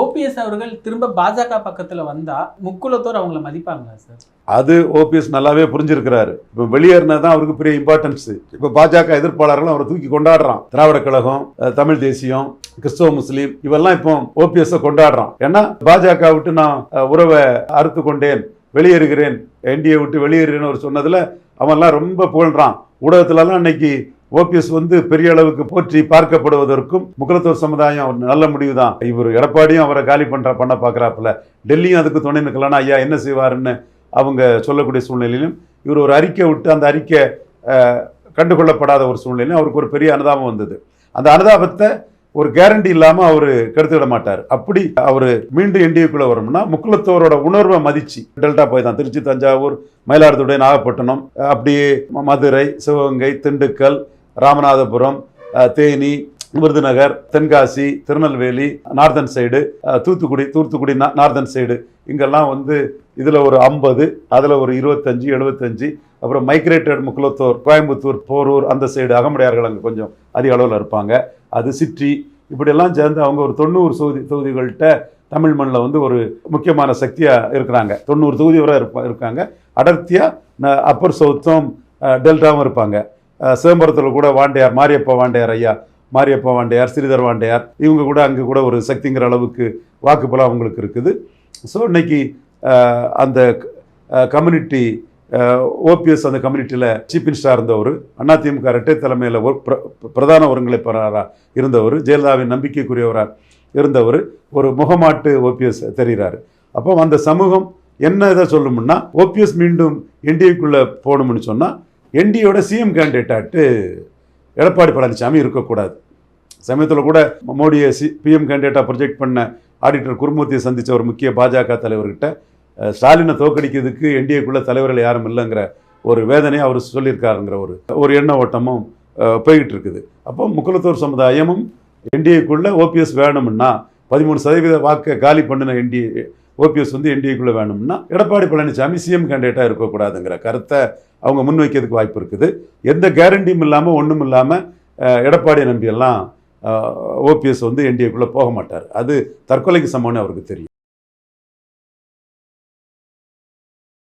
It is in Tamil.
ஓபிஎஸ் அவர்கள் திரும்ப பாஜக பக்கத்தில் வந்தால் முக்குலத்தோர் அவங்கள மதிப்பாங்களா சார்? அது ஓபிஎஸ் நல்லாவே புரிஞ்சிருக்கிறாரு. இப்போ வெளியேறினா தான் அவருக்கு பெரிய இம்பார்ட்டன்ஸ் இப்போ பாஜக எதிர்ப்பாளர்கள் அவரை தூக்கி கொண்டாடுறான். திராவிட கழகம் தமிழ் தேசியம் கிறிஸ்தவ முஸ்லீம் இவெல்லாம் இப்போ ஓபிஎஸ் கொண்டாடுறான். ஏன்னா பாஜக விட்டு நான் உறவை அறுத்து கொண்டேன் வெளியேறுகிறேன் என்டிஏ விட்டு வெளியேறுகிறேன்னு அவர் சொன்னதில் அவன்லாம் ரொம்ப புகழ்றான். ஊடகத்துலலாம் இன்னைக்கு ஓபிஎஸ் வந்து பெரிய அளவுக்கு போற்றி பார்க்கப்படுவதற்கும் முகலத்தோர் சமுதாயம் நல்ல முடிவு தான் இவர் எடப்பாடியும் அவரை காலி பண்ணுற பண்ண பார்க்குறாப்புல டெல்லியும் அதுக்கு துணை நிற்கலன்னா ஐயா என்ன செய்வாருன்னு அவங்க சொல்லக்கூடிய சூழ்நிலையிலும் இவர் ஒரு அறிக்கை விட்டு அந்த அறிக்கை கண்டுகொள்ளப்படாத ஒரு சூழ்நிலையிலும் அவருக்கு ஒரு பெரிய அனுதாபம் வந்தது. அந்த அனுதாபத்தை ஒரு கேரண்டி இல்லாமல் அவர் கெடுத்துவிட மாட்டார். அப்படி அவர் மீண்டும் என்டிஏக்குள்ளே வரணும்னா முக்குலத்தோரோட உணர்வை மதிச்சு டெல்டா போய் தான் திருச்சி தஞ்சாவூர் மயிலாடுதுறை நாகப்பட்டினம் அப்படியே Madurai Sivaganga Dindigul Ramanathapuram Theni Virudhunagar Tenkasi Tirunelveli northern side Thoothukudi Thoothukudi northern side. இங்கெல்லாம் வந்து இதில் ஒரு ஐம்பது அதில் ஒரு இருபத்தஞ்சி எழுபத்தஞ்சு அப்புறம் மைக்ரேட்டட் முக்குலத்தூர் கோயம்புத்தூர் போரூர் அந்த சைடு அகமுடையார்கள் அங்கே கொஞ்சம் அதிக அளவில் இருப்பாங்க. அது சிற்றி இப்படியெல்லாம் சேர்ந்து அவங்க ஒரு தொண்ணூறு தொகுதி தொகுதிகள்கிட்ட தமிழ் மண்ணில் வந்து ஒரு முக்கியமான சக்தியாக இருக்கிறாங்க. தொண்ணூறு தொகுதி வரை இருப்பா இருக்காங்க. அடர்த்தியாக அப்பர் சவுத்தும் டெல்டாவும் இருப்பாங்க. சிதம்பரத்தில் கூட வாண்டையார் மாரியப்பா வாண்டையார் ஐயா மாரியப்பா வாண்டையார் ஸ்ரீதர் வாண்டையார் இவங்க கூட அங்கே கூட ஒரு சக்திங்கிற அளவுக்கு வாக்குப்பலம் அவங்களுக்கு இருக்குது. ஸோ இன்னைக்கு அந்த கம்யூனிட்டி ஓபிஎஸ் அந்த கம்யூனிட்டியில் சீஃப் மினிஸ்டராக இருந்தவர் அதிமுக இரட்டை தலைமையில் ஒரு பிர- பிரதான ஒருங்கிணைப்பாளராக இருந்தவர் ஜெயலலிதாவின் நம்பிக்கைக்குரியவராக இருந்தவர் ஒரு முகமாட்டு ஓபிஎஸ் தெரிகிறாரு அப்போ அந்த சமூகம் என்ன இதை சொல்லணும்னா ஓபிஎஸ் மீண்டும் என்டிஏக்குள்ளே போகணும்னு சொன்னால் என்டியோட சிஎம் கேண்டிடேட்டாட்டு எடப்பாடி பழனிசாமி இருக்கக்கூடாது. சமயத்தில் கூட மோடியை சி பிஎம் கேண்டிடேட்டாக ப்ரொஜெக்ட் பண்ண ஆடிட்டர் குருமூர்த்தியை சந்தித்த ஒரு முக்கிய பாஜக தலைவர்கிட்ட ஸ்டாலினை தோக்கடிக்கிறதுக்கு என்டிஏக்குள்ளே தலைவர்கள் யாரும் இல்லைங்கிற ஒரு வேதனையை அவர் சொல்லியிருக்காருங்கிற ஒரு ஒரு எண்ண ஓட்டமும் போய்கிட்டு இருக்குது அப்போ முக்குலத்தூர் சமுதாயமும் என்டிஏக்குள்ளே ஓபிஎஸ் வேணும்னா பதிமூணு சதவீத வாக்கை காலி பண்ணின என்டிஏ ஓபிஎஸ் வந்து என்டிஏக்குள்ளே வேணும்னா எடப்பாடி பழனிசாமி சிஎம் கேண்டிடேட்டாக இருக்கக்கூடாதுங்கிற கருத்தை அவங்க முன்வைக்கிறதுக்கு வாய்ப்பு இருக்குது. எந்த கேரண்டியும் இல்லாமல் ஒன்றும் இல்லாமல் எடப்பாடியை நம்பியெல்லாம் ஓபிஎஸ் வந்து என்டிஏக்குள்ளே போக மாட்டார். அது தற்கொலைக்கு சமம்னு அவருக்கு தெரியும்.